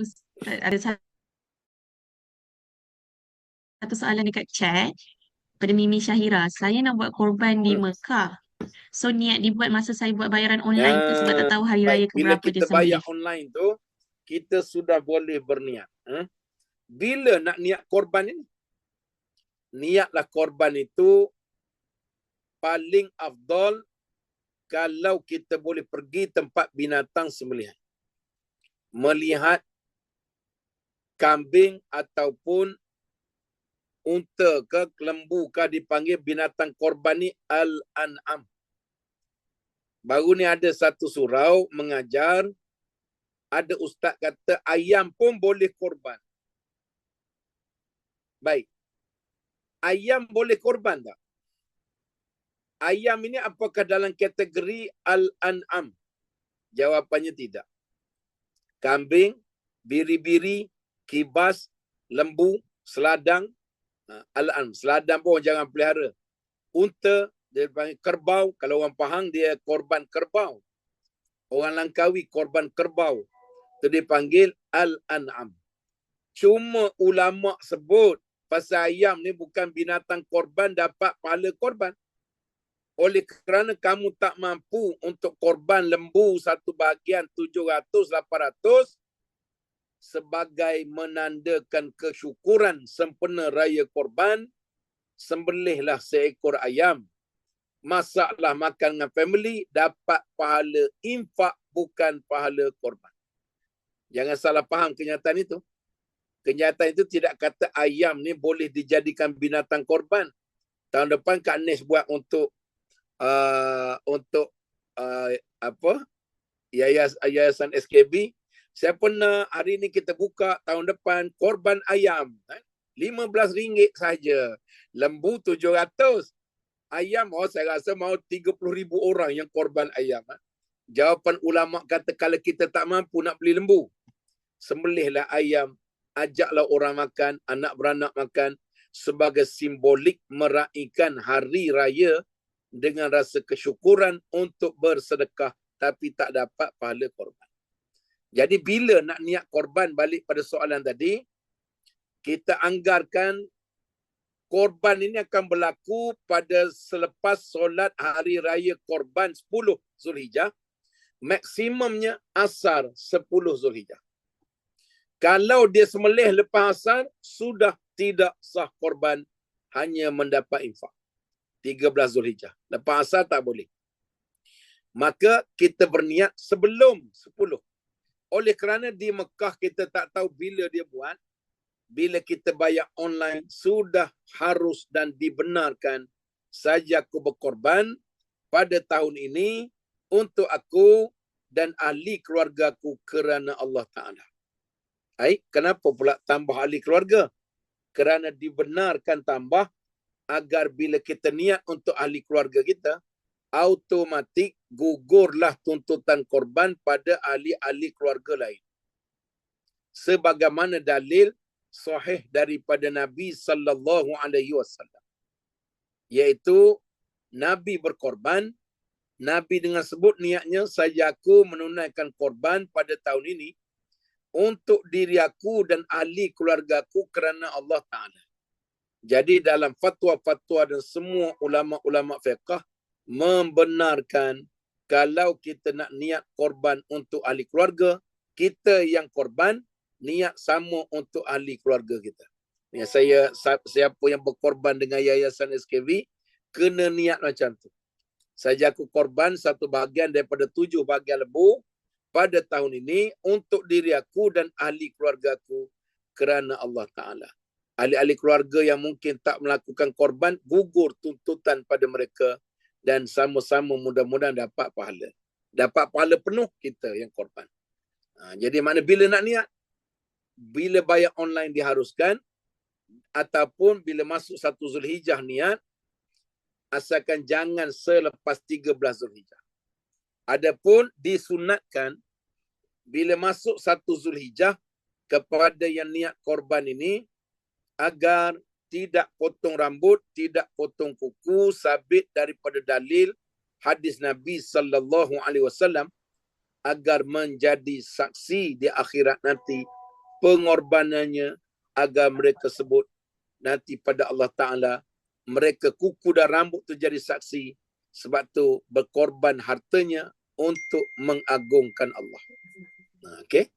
Ustaz, ada satu soalan dekat chat pada Mimi Syahira. Saya nak buat korban di Hmm. Mekah. So niat dibuat masa saya buat bayaran online tu sebab tak Ya, tahu hari raya Bila keberapa dia kita bayar online tu, kita sudah boleh berniat. Eh? Bila nak niat korban ini? Niatlah korban itu paling afdal kalau kita boleh pergi tempat binatang sembelihan. Melihat kambing ataupun unta ke lembu ke dipanggil binatang korban ni al-an'am. Baru ni ada satu surau mengajar ada ustaz kata ayam pun boleh korban. Baik. Ayam boleh korban tak? Ayam ini apakah dalam kategori al-an'am? Jawapannya tidak. Kambing, biri-biri, kibas, lembu, seladang, ha, al-an'am. Seladang pun jangan pelihara. Unta, dia panggil kerbau. Kalau orang Pahang, dia korban kerbau. Orang Langkawi, korban kerbau. Itu dipanggil al-an'am. Cuma ulama sebut pasal ayam ni bukan binatang korban dapat pahala korban. Oleh kerana kamu tak mampu untuk korban lembu satu bahagian 700, 800 sebagai menandakan kesyukuran sempena raya korban, sembelihlah seekor ayam. Masaklah makan dengan family, dapat pahala infak bukan pahala korban. Jangan salah faham kenyataan itu. Kenyataan itu tidak kata ayam ni boleh dijadikan binatang korban. Tahun depan Kak Nes buat untuk uh, untuk uh, apa Yayas, yayasan SKB saya pernah hari ni kita buka tahun depan korban ayam kan? RM15 saja lembu 700 ayam oh saya rasa mau 30,000 orang yang korban ayam kan? jawapan ulama kata kalau kita tak mampu nak beli lembu sembelihlah ayam ajaklah orang makan anak beranak makan sebagai simbolik meraihkan hari raya dengan rasa kesyukuran untuk bersedekah tapi tak dapat pahala korban. Jadi bila nak niat korban balik pada soalan tadi, kita anggarkan korban ini akan berlaku pada selepas solat hari raya korban 10 Zulhijjah, maksimumnya asar 10 Zulhijjah. Kalau dia semelih lepas asar, sudah tidak sah korban, hanya mendapat infak. 13 Zulhijjah. Lepas asar tak boleh. Maka kita berniat sebelum 10. Oleh kerana di Mekah kita tak tahu bila dia buat, bila kita bayar online, sudah harus dan dibenarkan saja aku berkorban pada tahun ini untuk aku dan ahli keluarga aku kerana Allah Ta'ala. Baik, kenapa pula tambah ahli keluarga? Kerana dibenarkan tambah agar bila kita niat untuk ahli keluarga kita, automatik gugurlah tuntutan korban pada ahli-ahli keluarga lain. Sebagaimana dalil sahih daripada Nabi sallallahu alaihi wasallam. Iaitu Nabi berkorban, Nabi dengan sebut niatnya saja aku menunaikan korban pada tahun ini untuk diri aku dan ahli keluarga aku kerana Allah Ta'ala. Jadi dalam fatwa-fatwa dan semua ulama-ulama fiqah membenarkan kalau kita nak niat korban untuk ahli keluarga, kita yang korban niat sama untuk ahli keluarga kita. Ya, saya siapa yang berkorban dengan yayasan SKV kena niat macam tu. Saja aku korban satu bahagian daripada tujuh bahagian lembu pada tahun ini untuk diri aku dan ahli keluarga aku kerana Allah Ta'ala. Ahli-ahli keluarga yang mungkin tak melakukan korban, gugur tuntutan pada mereka dan sama-sama mudah-mudahan dapat pahala. Dapat pahala penuh kita yang korban. Ha, jadi mana bila nak niat? Bila bayar online diharuskan ataupun bila masuk satu Zulhijjah niat, asalkan jangan selepas 13 Zulhijjah. Adapun disunatkan bila masuk satu Zulhijjah kepada yang niat korban ini agar tidak potong rambut, tidak potong kuku sabit daripada dalil hadis Nabi sallallahu alaihi wasallam agar menjadi saksi di akhirat nanti pengorbanannya agar mereka sebut nanti pada Allah Ta'ala mereka kuku dan rambut tu jadi saksi sebab tu berkorban hartanya untuk mengagungkan Allah. Okay.